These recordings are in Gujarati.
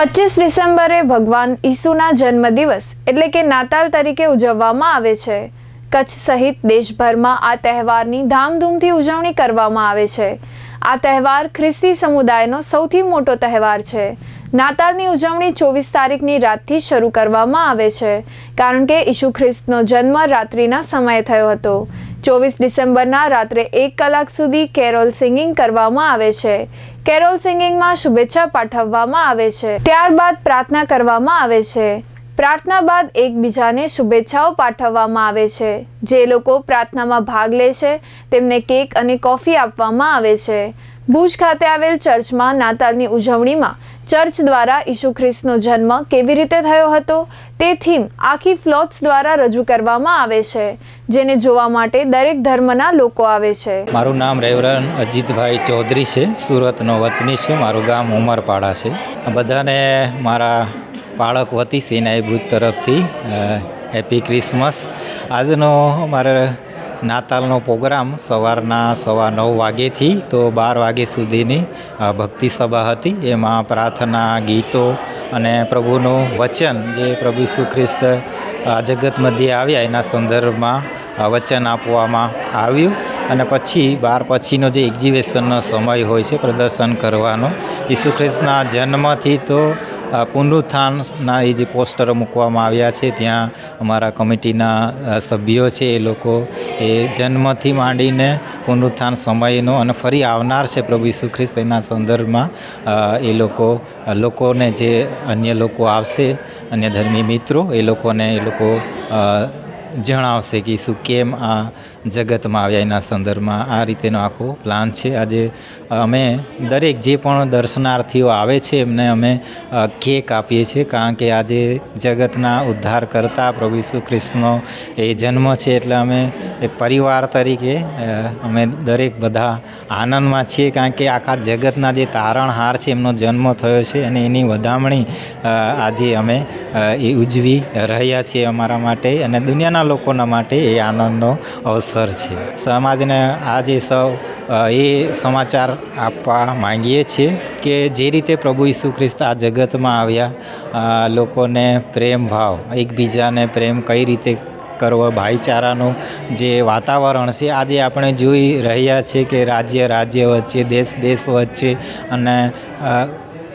પચીસ ડિસેમ્બરે ભગવાન ઈસુના જન્મદિવસ એટલે કે નાતાલ તરીકે ઉજવવામાં આવે છે. કચ્છ સહિત દેશભરમાં આ તહેવારની ધામધૂમથી ઉજવણી કરવામાં આવે છે. આ તહેવાર ખ્રિસ્તી સમુદાયનો સૌથી મોટો તહેવાર છે. નાતાલની ઉજવણી ચોવીસ તારીખની રાતથી શરૂ કરવામાં આવે છે, કારણ કે ઈસુ ખ્રિસ્તનો જન્મ રાત્રિના સમયે થયો હતો. ચોવીસ ડિસેમ્બરના રાત્રે એક કલાક સુધી કેરોલ સિંગિંગ કરવામાં આવે છે. કેરોલ સિંગિંગમાં શુભેચ્છા પાઠવવામાં આવે છે. ત્યારબાદ પ્રાર્થના કરવામાં આવે છે. પ્રાર્થના બાદ એકબીજાને શુભેચ્છાઓ પાઠવવામાં આવે છે. જે લોકો પ્રાર્થનામાં ભાગ લે છે, તેમને કેક અને કોફી આપવામાં આવે છે. ભુજ ખાતે આવેલ ચર્ચમાં નાતાલની ઉજવણીમાં ચર્ચ દ્વારા ઈસુ ખ્રિસ્તનો જન્મ કેવી રીતે થયો હતો? તે થીમ આખી ફ્લોટ્સ દ્વારા રજૂ કરવામાં આવે છે, જેને જોવા માટે દરેક ધર્મના લોકો આવે છે. મારું નામ રેવરન અજીતભાઈ ચૌધરી છે, સુરતનો વતની છું. મારું ગામ ઉમરપાડા છે. બધાને મારા બાળક વતી સેનાઈ ભુજ તરફથી હેપી ક્રિસમસ. આજનો મારે નાતાલનો પ્રોગ્રામ સવારના સવા નવ વાગ્યેથી તો બાર વાગે સુધીની ભક્તિ સભા હતી. એમાં પ્રાર્થના, ગીતો અને પ્રભુનું વચન જે પ્રભુ ઈસુ ખ્રિસ્ત આ જગત મધ્યે આવ્યા એના સંદર્ભમાં વચન આપવામાં આવ્યું. અને પછી બાર પછીનો જે એક્ઝિબિશનનો સમય હોય છે પ્રદર્શન કરવાનો, ઈસુ ખ્રિસ્તના જન્મથી તો પુનરુત્થાનના એ જે પોસ્ટરો મૂકવામાં આવ્યા છે, ત્યાં અમારા કમિટીના સભ્યો છે એ લોકો, એ જન્મથી માંડીને પુનરુત્થાન સમયનો અને ફરી આવનાર છે પ્રભુ ઈસુ ખ્રિસ્ત, એના સંદર્ભમાં એ લોકો લોકોને જે અન્ય લોકો આવશે, અન્ય ધર્મી મિત્રો, એ લોકોને એ લોકો જણાવશે કે શું કેમ આ જગતમાં આવ્યા એના સંદર્ભમાં આ રીતેનો આખો પ્લાન છે. આજે અમે દરેક જે પણ દર્શનાર્થીઓ આવે છે એમને અમે કેક આપીએ છીએ. કારણ કે આજે જગતના ઉદ્ધાર કરતા પ્રભુ ઈસુ ખ્રિસ્તનો એ જન્મ છે એટલે અમે એક પરિવાર તરીકે અમે દરેક બધા આનંદમાં છીએ. કારણ કે આખા જગતના જે તારણહાર છે એમનો જન્મ થયો છે અને એની વધામણી આજે અમે એ ઉજવી રહ્યા છીએ અમારા માટે. અને દુનિયાના લોકોના માટે એ આનંદનો અવસર છે. સમાજને આજે સૌ એ સમાચાર આપવા માંગીએ છીએ કે જે રીતે પ્રભુ ઈસુ ખ્રિસ્ત આ જગતમાં આવ્યા લોકોને પ્રેમ ભાવ, એકબીજાને પ્રેમ કઈ રીતે કરવો, ભાઈચારાનું જે વાતાવરણ છે, આજે આપણે જોઈ રહ્યા છીએ કે રાજ્ય રાજ્ય વચ્ચે, દેશ દેશ વચ્ચે અને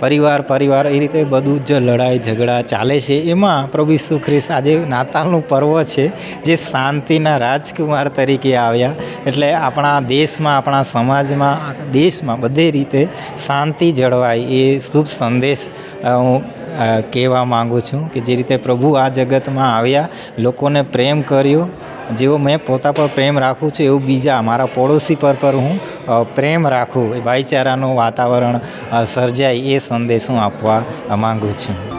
પરિવાર પરિવાર, એ રીતે બધું જ લડાઈ, ઝઘડા ચાલે છે. એમાં પ્રભુ ઈસુ ખ્રિસ્ત આજે નાતાલનું પર્વ છે, જે શાંતિના રાજકુમાર તરીકે આવ્યા. એટલે આપણા દેશમાં, આપણા સમાજમાં દેશમાં બધે રીતે શાંતિ જળવાય એ શુભ સંદેશ હું કહેવા માગું છું કે જે રીતે પ્રભુ આ જગતમાં આવ્યા, લોકોને પ્રેમ કર્યો જેવો મેં પોતા પર પ્રેમ રાખું છું, એવું બીજા મારા પડોશી પર પર હું પ્રેમ રાખું. ભાઈચારાનું વાતાવરણ સર્જાય એ સંદેશ હું આપવા માગું છું.